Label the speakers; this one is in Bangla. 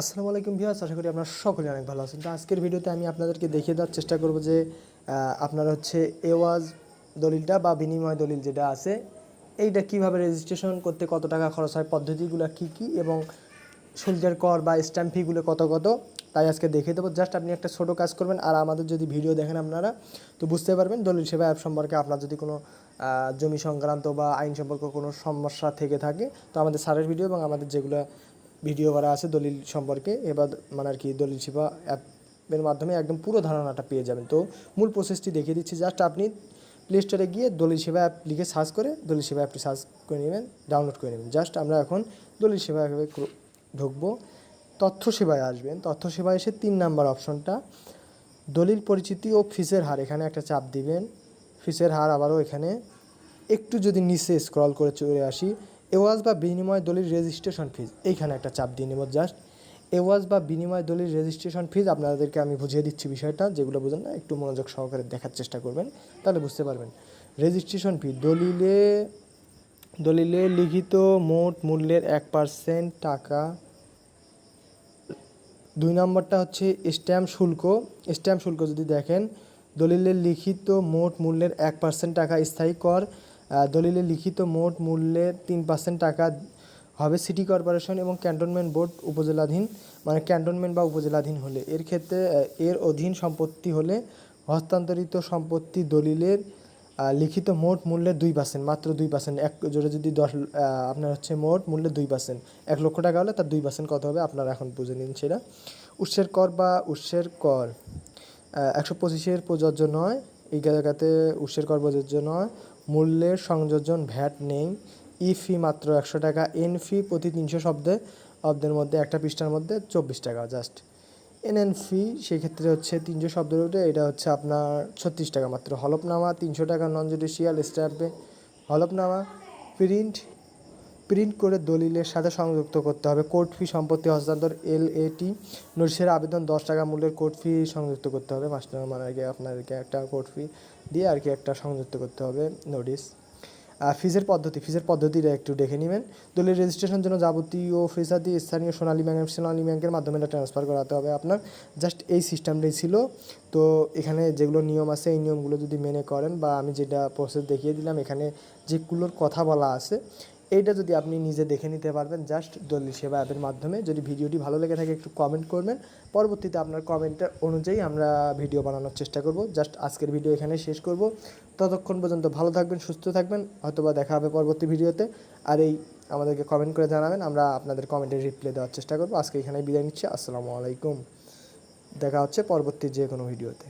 Speaker 1: আসসালামু আলাইকুম ভিউয়ার্স, আশা করি আপনারা সকলে অনেক ভালো আছেন। তো আজকের ভিডিওতে আমি আপনাদেরকে দেখিয়ে দেওয়ার চেষ্টা করব যে আপনার হচ্ছে এওয়াজ দলিলটা বা বিনিময় দলিল যেটা আছে, এইটা কীভাবে রেজিস্ট্রেশন করতে কত টাকা খরচ হয়, পদ্ধতিগুলো কি কি এবং শুল্কের কর বা স্ট্যাম্প ফিগুলো কত কত, তাই আজকে দেখিয়ে দেবো। জাস্ট আপনি একটা ছোটো কাজ করবেন আর আমাদের যদি ভিডিও দেখেন আপনারা, তো বুঝতে পারবেন দলিল সেবা অ্যাপ সম্পর্কে আপনার যদি কোনো জমি সংক্রান্ত বা আইন সম্পর্ক কোনো সমস্যা থেকে থাকে, তো আমাদের স্যারের ভিডিও এবং আমাদের যেগুলো ভিডিও করা আছে দলিল সম্পর্কে, এবার মানে আর কি দলিল সেবা অ্যাপের মাধ্যমে একদম পুরো ধারণাটা পেয়ে যাবেন। তো মূল প্রসেসটি দেখিয়ে দিচ্ছি। জাস্ট আপনি প্লে স্টোরে গিয়ে দলিল সেবা অ্যাপ লিখে সার্চ করে, দলিল সেবা অ্যাপটি সার্চ করে নেবেন ডাউনলোড করে নেবেন। জাস্ট আমরা এখন দলিল সেবা অ্যাপে ঢুকবো। তথ্য সেবায় আসবেন। তথ্য সেবায় এসে তিন নাম্বার অপশনটা, দলিল পরিচিতি ও ফিসের হার। এখানে একটা চাপ দিবেন। ফিসের হার আবারও এখানে। একটু যদি নিচে স্ক্রল করে চলে আসি এওয়াজ বা বিনিময় দলিল রেজিস্ট্রেশন ফিজ এইখানে একটা চাপ দিয়ে নেব জাস্ট এওয়াজ বা বিনিময় দলিল রেজিস্ট্রেশন ফিজ আপনাদেরকে আমি বুঝিয়ে দিচ্ছি বিষয়টা, যেগুলো বুঝেন না, একটু মনোযোগ সহকারে দেখার চেষ্টা করবেন, তাহলে বুঝতে পারবেন। রেজিস্ট্রেশন ফি দলিলে দলিলে লিখিত মোট মূল্যের এক পার্সেন্ট টাকা। দুই নম্বরটা হচ্ছে স্ট্যাম্প শুল্ক। স্ট্যাম্প শুল্ক যদি দেখেন দলিলের লিখিত মোট মূল্যের এক পার্সেন্ট টাকা স্থায়ী কর আহ, দলিলের লিখিত মোট মূল্যের তিন পার্সেন্ট টাকা হবে সিটি কর্পোরেশন এবং ক্যান্টনমেন্ট বোর্ড উপজেলাধীন মানে ক্যান্টনমেন্ট বা উপজেলাধীন হলে। এর ক্ষেত্রে এর অধীন সম্পত্তি হলে হস্তান্তরিত সম্পত্তি দলিলের লিখিত মোট মূল্যের দুই পার্সেন্ট মাত্র দুই পার্সেন্ট এক জোরে যদি দশ আপনার হচ্ছে মোট মূল্যের দুই পার্সেন্ট এক লক্ষ টাকা হলে তার দুই পার্সেন্ট কত হবে? আপনারা এখন বুঝে নিন সেটা। উৎসের কর বা উৎসের কর একশো পঁচিশের প্রযোজ্য নয়। এই জায়গাতে উৎসের কর প্রযোজ্য নয়। মূল্যের সংযোজন ভ্যাট নেই। ই ফি মাত্র একশো টাকা, এন ফি প্রতি তিনশো শব্দে, অব্দের মধ্যে একটা পৃষ্ঠার মধ্যে চব্বিশ টাকা জাস্ট। এন এন ফি সেক্ষেত্রে হচ্ছে তিনশো শব্দের উঠে এটা হচ্ছে আপনার ছত্রিশ টাকা মাত্র। হলফনামা তিনশো টাকা, নন জুডিশিয়াল স্ট্যাম্পে। হলফনামা, প্রিন্ট প্রিন্ট করে দলিলের সাথে সংযুক্ত করতে হবে। কোর্ট ফি সম্পত্তি হস্তান্তর এল এটি নোটিশের আবেদন, দশ টাকা মূল্যের কোর্ট ফি সংযুক্ত করতে হবে। টাকা মানে কি আপনাদেরকে একটা কোর্ট ফি দিয়ে আর কি একটা সংযুক্ত করতে হবে নোটিশ। আর ফিজের পদ্ধতি, ফিজের পদ্ধতিটা একটু দেখে নেবেন। দলিল রেজিস্ট্রেশন জন্য যাবতীয় ফিসাদি, স্থানীয় সোনালী ব্যাংক, সোনালী ব্যাংকের মাধ্যমে এটা ট্রান্সফার করাতে হবে আপনার। জাস্ট এই সিস্টেমটাই ছিল। তো এখানে যেগুলো নিয়ম আছে, এই নিয়মগুলো যদি মেনে করেন বা আমি যেটা প্রসেস দেখিয়ে দিলাম, এখানে যেগুলোর কথা বলা আছে এইটা যদি আপনি নিজে দেখে নিতে পারবেন জাস্ট দলিল সেবা অ্যাপের মাধ্যমে। যদি ভিডিওটি ভালো লেগে থাকে, একটু কমেন্ট করবেন। পরবর্তীতে আপনার কমেন্টের অনুযায়ী আমরা ভিডিও বানানোর চেষ্টা করব। জাস্ট আজকের ভিডিও এখানে শেষ করব। ততক্ষণ পর্যন্ত ভালো থাকবেন, সুস্থ থাকবেন। হয়তোবা দেখা হবে পরবর্তী ভিডিওতে আর এই আমাদেরকে কমেন্ট করে জানাবেন, আমরা আপনাদের কমেন্টের রিপ্লাই দেওয়ার চেষ্টা করব। আজকে এখানে বিদায় নিচ্ছি। আসসালামু আলাইকুম। দেখা হচ্ছে পরবর্তী যে কোনো ভিডিওতে